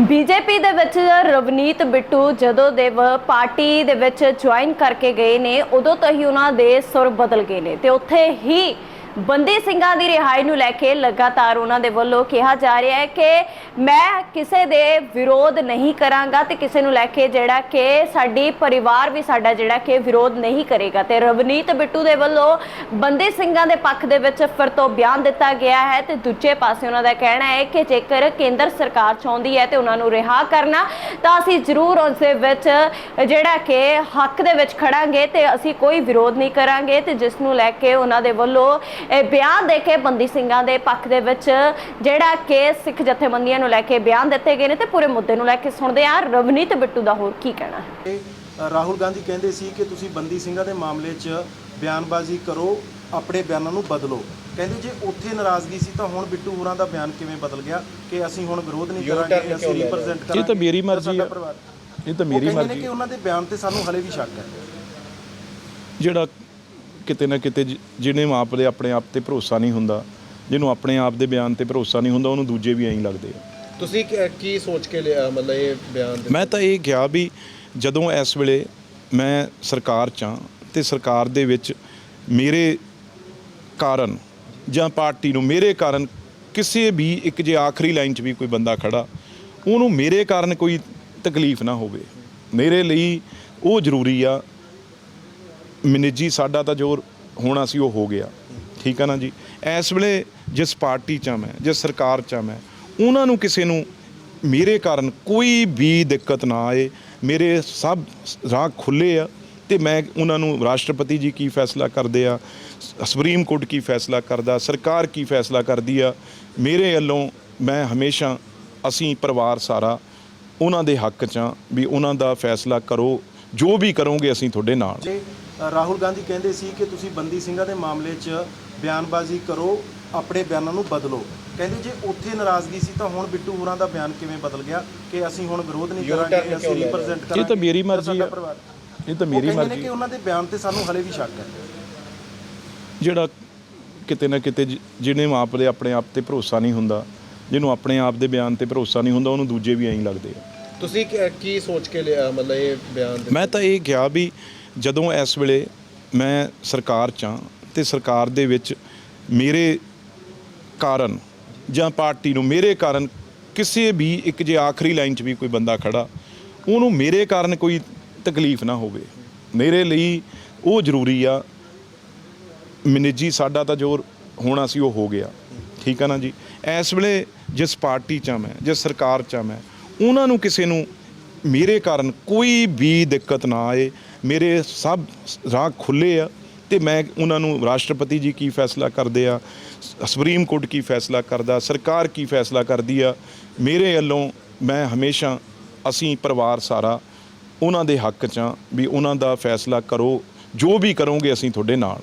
BJP ਦੇ ਵਿੱਚ ਰਵਨੀਤ ਬਿੱਟੂ ਜਦੋਂ ਦੇ ਪਾਰਟੀ ਦੇ ਵਿੱਚ ਜੁਆਇਨ ਕਰਕੇ ਗਏ ਨੇ, ਉਦੋਂ ਤੋਂ ਹੀ ਉਹਨਾਂ ਦੇ ਸੁਰ ਬਦਲ ਗਏ ਨੇ ਤੇ ਉੱਥੇ ਹੀ ਬੰਦੀ ਸਿੰਘਾਂ ਦੀ ਰਿਹਾਈ ਨੂੰ ਲੈ ਕੇ ਲਗਾਤਾਰ ਉਹਨਾਂ ਦੇ ਵੱਲੋਂ ਕਿਹਾ ਜਾ ਰਿਹਾ ਹੈ ਕਿ ਮੈਂ ਕਿਸੇ ਦੇ ਵਿਰੋਧ ਨਹੀਂ ਕਰਾਂਗਾ ਤੇ ਕਿਸੇ ਨੂੰ ਲੈ ਕੇ ਜਿਹੜਾ ਕਿ ਸਾਡੀ ਪਰਿਵਾਰ ਵੀ ਸਾਡਾ ਜਿਹੜਾ ਕਿ ਵਿਰੋਧ ਨਹੀਂ ਕਰੇਗਾ। ਤੇ ਰਵਨੀਤ ਬਿੱਟੂ ਦੇ ਵੱਲੋਂ ਬੰਦੀ ਸਿੰਘਾਂ ਦੇ ਪੱਖ ਦੇ ਵਿੱਚ ਫਿਰ ਤੋਂ ਬਿਆਨ ਦਿੱਤਾ ਗਿਆ ਹੈ ਤੇ ਦੂਜੇ ਪਾਸੇ ਉਹਨਾਂ ਦਾ ਕਹਿਣਾ ਹੈ ਕਿ ਜੇਕਰ ਕੇਂਦਰ ਸਰਕਾਰ ਚਾਹੁੰਦੀ ਹੈ ਤੇ ਉਹਨਾਂ ਨੂੰ ਰਿਹਾ ਕਰਨਾ, ਤਾਂ ਅਸੀਂ ਜ਼ਰੂਰ ਉਸ ਦੇ ਵਿੱਚ ਜਿਹੜਾ ਕਿ ਹੱਕ ਦੇ ਵਿੱਚ ਖੜਾਂਗੇ ਤੇ ਅਸੀਂ ਕੋਈ ਵਿਰੋਧ ਨਹੀਂ ਕਰਾਂਗੇ ਤੇ ਜਿਸ ਨੂੰ ਲੈ ਕੇ ਉਹਨਾਂ ਦੇ ਵੱਲੋਂ ਇਹ ਬਿਆਨ ਦੇ ਕੇ ਬੰਦੀ ਸਿੰਘਾਂ ਦੇ ਪੱਖ ਦੇ ਵਿੱਚ ਜਿਹੜਾ ਕਿ ਸਿੱਖ ਜਥੇਬੰਦੀਆਂ ਨੂੰ ਲੈ ਕੇ ਬਿਆਨ ਦਿੱਤੇ ਗਏ ਨੇ ਤੇ ਪੂਰੇ ਮੁੱਦੇ ਨੂੰ ਲੈ ਕੇ ਸੁਣਦੇ ਆ ਰਵਨੀਤ ਬਿੱਟੂ ਦਾ ਹੋਰ ਕੀ ਕਹਿਣਾ ਹੈ? ਰਾਹੁਲ ਗਾਂਧੀ ਕਹਿੰਦੇ ਸੀ ਕਿ ਤੁਸੀਂ ਬੰਦੀ ਸਿੰਘਾਂ ਦੇ ਮਾਮਲੇ 'ਚ ਬਿਆਨਬਾਜ਼ੀ ਕਰੋ ਆਪਣੇ ਬਿਆਨਾਂ ਨੂੰ ਬਦਲੋ। ਕਹਿੰਦੇ ਜੇ ਉੱਥੇ ਨਾਰਾਜ਼ਗੀ ਸੀ ਤਾਂ ਹੁਣ ਬਿੱਟੂ ਹੋਰਾਂ ਦਾ ਬਿਆਨ ਕਿਵੇਂ ਬਦਲ ਗਿਆ ਕਿ ਅਸੀਂ ਹੁਣ ਵਿਰੋਧ ਨਹੀਂ ਕਰਾਂਗੇ ਅਸੀਂ ਰਿਪਰੈਜ਼ੈਂਟ ਕਰਾਂਗੇ ਇਹ ਤਾਂ ਮੇਰੀ ਮਰਜ਼ੀ ਹੈ। ਇਹ ਤਾਂ ਮੇਰੀ ਮਰਜ਼ੀ ਕਿ ਉਹਨਾਂ ਦੇ ਬਿਆਨ ਤੇ ਸਾਨੂੰ ਹਲੇ ਵੀ ਸ਼ੱਕ ਹੈ। ਜਿਹੜਾ ਕਿਤੇ ਨਾ ਕਿਤੇ ਜਿਹਨੇ ਆਪ ਦੇ ਆਪਣੇ ਆਪ ਤੇ ਭਰੋਸਾ ਨਹੀਂ ਹੁੰਦਾ ਜਿਹਨੂੰ ਆਪਣੇ ਆਪ ਦੇ ਬਿਆਨ ਤੇ ਭਰੋਸਾ ਨਹੀਂ ਹੁੰਦਾ ਉਹਨੂੰ ਦੂਜੇ ਵੀ ਐਂ ਲੱਗਦੇ ਆ ਤੁਸੀਂ ਕੀ- ਸੋਚ ਕੇ ਲਿਆ ਮਤਲਬ ਇਹ ਬਿਆਨ? ਮੈਂ ਤਾਂ ਇਹ ਕਿਹਾ ਵੀ ਜਦੋਂ ਇਸ ਵੇਲੇ ਮੈਂ ਸਰਕਾਰ ਚ ਤੇ ਸਰਕਾਰ ਦੇ ਵਿੱਚ ਮੇਰੇ ਕਾਰਨ ਜਾਂ ਪਾਰਟੀ ਨੂੰ ਮੇਰੇ ਕਾਰਨ ਕਿਸੇ ਵੀ ਇੱਕ ਜੇ ਆਖਰੀ ਲਾਈਨ 'ਚ ਵੀ ਕੋਈ ਬੰਦਾ ਖੜਾ ਉਹਨੂੰ ਮੇਰੇ ਕਾਰਨ ਕੋਈ ਤਕਲੀਫ ਨਾ ਹੋਵੇ ਮੇਰੇ ਲਈ ਉਹ ਜ਼ਰੂਰੀ ਆ ਮਨਿੱਜੀ ਸਾਡਾ ਤਾਂ ਜੋ ਹੋਣਾ ਸੀ ਉਹ ਹੋ ਗਿਆ। ਠੀਕ ਆ ਨਾ ਜੀ? ਇਸ ਵੇਲੇ ਜਿਸ ਪਾਰਟੀ 'ਚ ਆ ਮੈਂ, ਜਿਸ ਸਰਕਾਰ 'ਚ ਆ ਮੈਂ, ਉਹਨਾਂ ਨੂੰ ਕਿਸੇ ਨੂੰ ਮੇਰੇ ਕਾਰਨ ਕੋਈ ਵੀ ਦਿੱਕਤ ਨਾ ਆਏ। ਮੇਰੇ ਸਭ ਰਾਹ ਖੁੱਲੇ ਆ ਤੇ ਮੈਂ ਉਹਨਾਂ ਨੂੰ ਰਾਸ਼ਟਰਪਤੀ ਜੀ ਕੀ ਫੈਸਲਾ ਕਰਦੇ ਆ, ਸੁਪਰੀਮ ਕੋਰਟ ਕੀ ਫੈਸਲਾ ਕਰਦਾ, ਸਰਕਾਰ ਕੀ ਫੈਸਲਾ ਕਰਦੀ ਆ, ਮੇਰੇ ਵੱਲੋਂ ਮੈਂ ਹਮੇਸ਼ਾ ਅਸੀਂ ਪਰਿਵਾਰ ਸਾਰਾ ਉਹਨਾਂ ਦੇ ਹੱਕ 'ਚ ਆ ਵੀ ਉਹਨਾਂ ਦਾ ਫੈਸਲਾ ਕਰੋ, ਜੋ ਵੀ ਕਰੋਗੇ ਅਸੀਂ ਤੁਹਾਡੇ ਨਾਲ। ਰਾਹੁਲ ਗਾਂਧੀ ਕਹਿੰਦੇ ਸੀ ਕਿ ਤੁਸੀਂ ਬੰਦੀ ਸਿੰਘਾਂ ਦੇ ਮਾਮਲੇ 'ਚ ਬਿਆਨਬਾਜ਼ੀ ਕਰੋ ਆਪਣੇ ਬਿਆਨਾਂ ਨੂੰ ਬਦਲੋ ਕਹਿੰਦੇ ਜੇ ਉੱਥੇ ਨਾਰਾਜ਼ਗੀ ਸੀ ਤਾਂ ਹੁਣ ਬਿੱਟੂ ਹੋਰਾਂ ਦਾ ਬਿਆਨ ਕਿਵੇਂ ਬਦਲ ਗਿਆ ਕਿ ਅਸੀਂ ਹੁਣ ਵਿਰੋਧ ਨਹੀਂ ਕਰਾਂਗੇ ਅਸੀਂ? ਰਿਪਰੈਜ਼ੈਂਟ ਇਹ ਕਰਾਂਗੇ ਤਾਂ ਮੇਰੀ ਮਰਜ਼ੀ ਹੈ। ਇਹ ਤਾਂ ਮੇਰੀ ਮਰਜ਼ੀ ਕਿ ਉਹਨਾਂ ਦੇ ਬਿਆਨ ਤੇ ਸਾਨੂੰ ਹਲੇ ਵੀ ਸ਼ੱਕ ਹੈ ਜਿਹੜਾ ਕਿਤੇ ਨਾ ਕਿਤੇ ਜਿਹਨੇ ਦੇ ਆਪਣੇ ਆਪ ਤੇ ਭਰੋਸਾ ਨਹੀਂ ਹੁੰਦਾ ਜਿਹਨੂੰ ਆਪਣੇ ਆਪ ਦੇ ਬਿਆਨ ਤੇ ਭਰੋਸਾ ਨਹੀਂ ਹੁੰਦਾ ਉਹਨੂੰ ਦੂਜੇ ਵੀ ਐਂ ਹੀ ਲੱਗਦੇ ਆ ਤੁਸੀਂ ਕੀ- ਸੋਚ ਕੇ ਲਿਆ ਮਤਲਬ ਇਹ ਬਿਆਨ? ਮੈਂ ਤਾਂ ਇਹ ਕਿਹਾ ਵੀ ਜਦੋਂ ਇਸ ਵੇਲੇ ਮੈਂ ਸਰਕਾਰ ਚ ਹਾਂ ਤੇ ਸਰਕਾਰ ਦੇ ਵਿੱਚ ਮੇਰੇ ਕਾਰਨ ਜਾਂ ਪਾਰਟੀ ਨੂੰ ਮੇਰੇ ਕਾਰਨ ਕਿਸੇ ਵੀ ਇੱਕ ਜੇ ਆਖਰੀ ਲਾਈਨ 'ਚ ਵੀ ਕੋਈ ਬੰਦਾ ਖੜਾ, ਉਹਨੂੰ ਮੇਰੇ ਕਾਰਨ ਕੋਈ ਤਕਲੀਫ ਨਾ ਹੋਵੇ। ਮੇਰੇ ਲਈ ਉਹ ਜ਼ਰੂਰੀ ਆ। ਮਨਿੱਜੀ ਸਾਡਾ ਤਾਂ ਜੋ ਹੋਣਾ ਸੀ, ਉਹ ਹੋ ਗਿਆ। ਠੀਕ ਆ ਨਾ ਜੀ? ਇਸ ਵੇਲੇ ਜਿਸ ਪਾਰਟੀ 'ਚ ਮੈਂ, ਜਿਸ ਸਰਕਾਰ 'ਚ ਮੈਂ, ਉਹਨਾਂ ਨੂੰ ਕਿਸੇ ਨੂੰ ਮੇਰੇ ਕਾਰਨ ਕੋਈ ਵੀ ਦਿੱਕਤ ਨਾ ਆਏ, ਮੇਰੇ ਸਭ ਰਾਹ ਖੁੱਲੇ ਆ ਤੇ ਮੈਂ ਉਹਨਾਂ ਨੂੰ ਰਾਸ਼ਟਰਪਤੀ ਜੀ ਕੀ ਫੈਸਲਾ ਕਰਦੇ ਆ ਸੁਪਰੀਮ ਕੋਰਟ ਕੀ ਫੈਸਲਾ ਕਰਦਾ, ਸਰਕਾਰ ਕੀ ਫੈਸਲਾ ਕਰਦੀ ਆ, ਮੇਰੇ ਵੱਲੋਂ ਮੈਂ ਹਮੇਸ਼ਾ ਅਸੀਂ ਪਰਿਵਾਰ ਸਾਰਾ ਉਹਨਾਂ ਦੇ ਹੱਕ 'ਚ ਆ ਵੀ ਉਹਨਾਂ ਦਾ ਫੈਸਲਾ ਕਰੋ, ਜੋ ਵੀ ਕਰੋਗੇ ਅਸੀਂ ਤੁਹਾਡੇ ਨਾਲ।